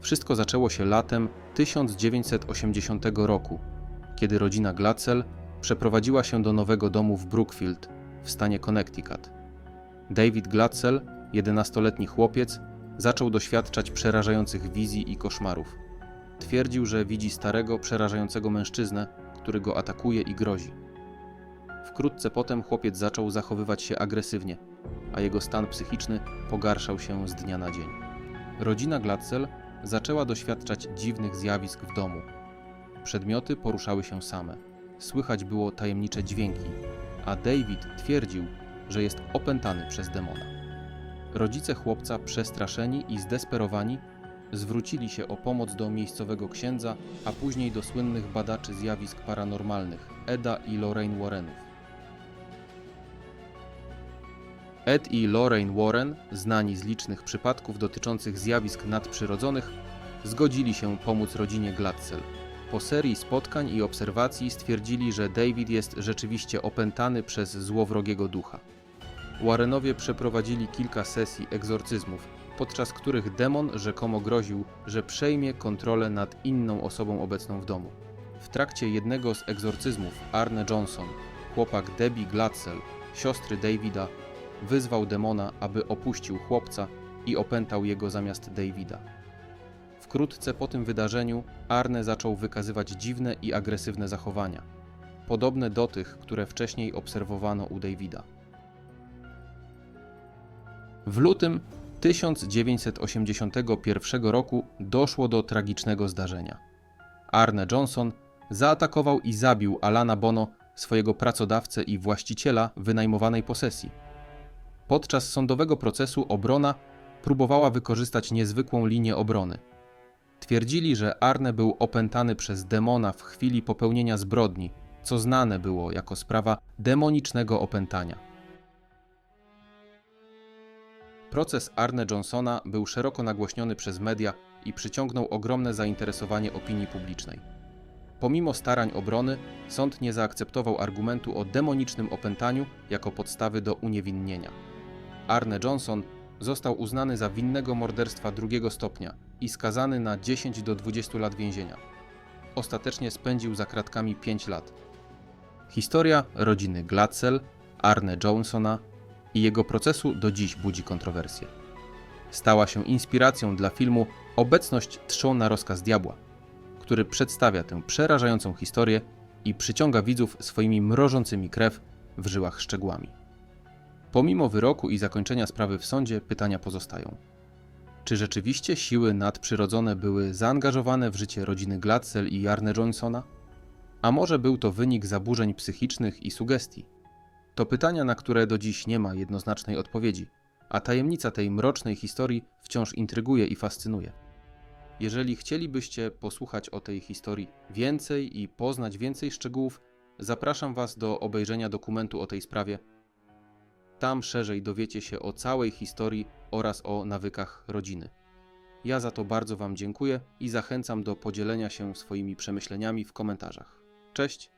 Wszystko zaczęło się latem 1980 roku, kiedy rodzina Glatzel przeprowadziła się do nowego domu w Brookfield w stanie Connecticut. David Glatzel, 11-letni chłopiec, zaczął doświadczać przerażających wizji i koszmarów. Twierdził, że widzi starego, przerażającego mężczyznę, który go atakuje i grozi. Wkrótce potem chłopiec zaczął zachowywać się agresywnie, a jego stan psychiczny pogarszał się z dnia na dzień. Rodzina Glatzel zaczęła doświadczać dziwnych zjawisk w domu. Przedmioty poruszały się same. Słychać było tajemnicze dźwięki, a David twierdził, że jest opętany przez demona. Rodzice chłopca, przestraszeni i zdesperowani, zwrócili się o pomoc do miejscowego księdza, a później do słynnych badaczy zjawisk paranormalnych Eda i Lorraine Warrenów. Ed i Lorraine Warren, znani z licznych przypadków dotyczących zjawisk nadprzyrodzonych, zgodzili się pomóc rodzinie Glatzel. Po serii spotkań i obserwacji stwierdzili, że David jest rzeczywiście opętany przez złowrogiego ducha. Warrenowie przeprowadzili kilka sesji egzorcyzmów, podczas których demon rzekomo groził, że przejmie kontrolę nad inną osobą obecną w domu. W trakcie jednego z egzorcyzmów Arne Johnson, chłopak Debbie Glatzel, siostry Davida, wyzwał demona, aby opuścił chłopca i opętał jego zamiast Davida. Wkrótce po tym wydarzeniu Arne zaczął wykazywać dziwne i agresywne zachowania, podobne do tych, które wcześniej obserwowano u Davida. W lutym 1981 roku doszło do tragicznego zdarzenia. Arne Johnson zaatakował i zabił Alana Bono, swojego pracodawcę i właściciela wynajmowanej posesji. Podczas sądowego procesu obrona próbowała wykorzystać niezwykłą linię obrony. Twierdzili, że Arne był opętany przez demona w chwili popełnienia zbrodni, co znane było jako sprawa demonicznego opętania. Proces Arne Johnsona był szeroko nagłośniony przez media i przyciągnął ogromne zainteresowanie opinii publicznej. Pomimo starań obrony, sąd nie zaakceptował argumentu o demonicznym opętaniu jako podstawy do uniewinnienia. Arne Johnson został uznany za winnego morderstwa drugiego stopnia i skazany na 10 do 20 lat więzienia. Ostatecznie spędził za kratkami 5 lat. Historia rodziny Glatzel, Arne Johnsona i jego procesu do dziś budzi kontrowersje. Stała się inspiracją dla filmu Obecność trzą na rozkaz diabła, który przedstawia tę przerażającą historię i przyciąga widzów swoimi mrożącymi krew w żyłach szczegółami. Pomimo wyroku i zakończenia sprawy w sądzie, pytania pozostają. Czy rzeczywiście siły nadprzyrodzone były zaangażowane w życie rodziny Glatzel i Jarne Johnsona? A może był to wynik zaburzeń psychicznych i sugestii? To pytania, na które do dziś nie ma jednoznacznej odpowiedzi, a tajemnica tej mrocznej historii wciąż intryguje i fascynuje. Jeżeli chcielibyście posłuchać o tej historii więcej i poznać więcej szczegółów, zapraszam Was do obejrzenia dokumentu o tej sprawie. Tam szerzej dowiecie się o całej historii oraz o nawykach rodziny. Ja za to bardzo Wam dziękuję i zachęcam do podzielenia się swoimi przemyśleniami w komentarzach. Cześć!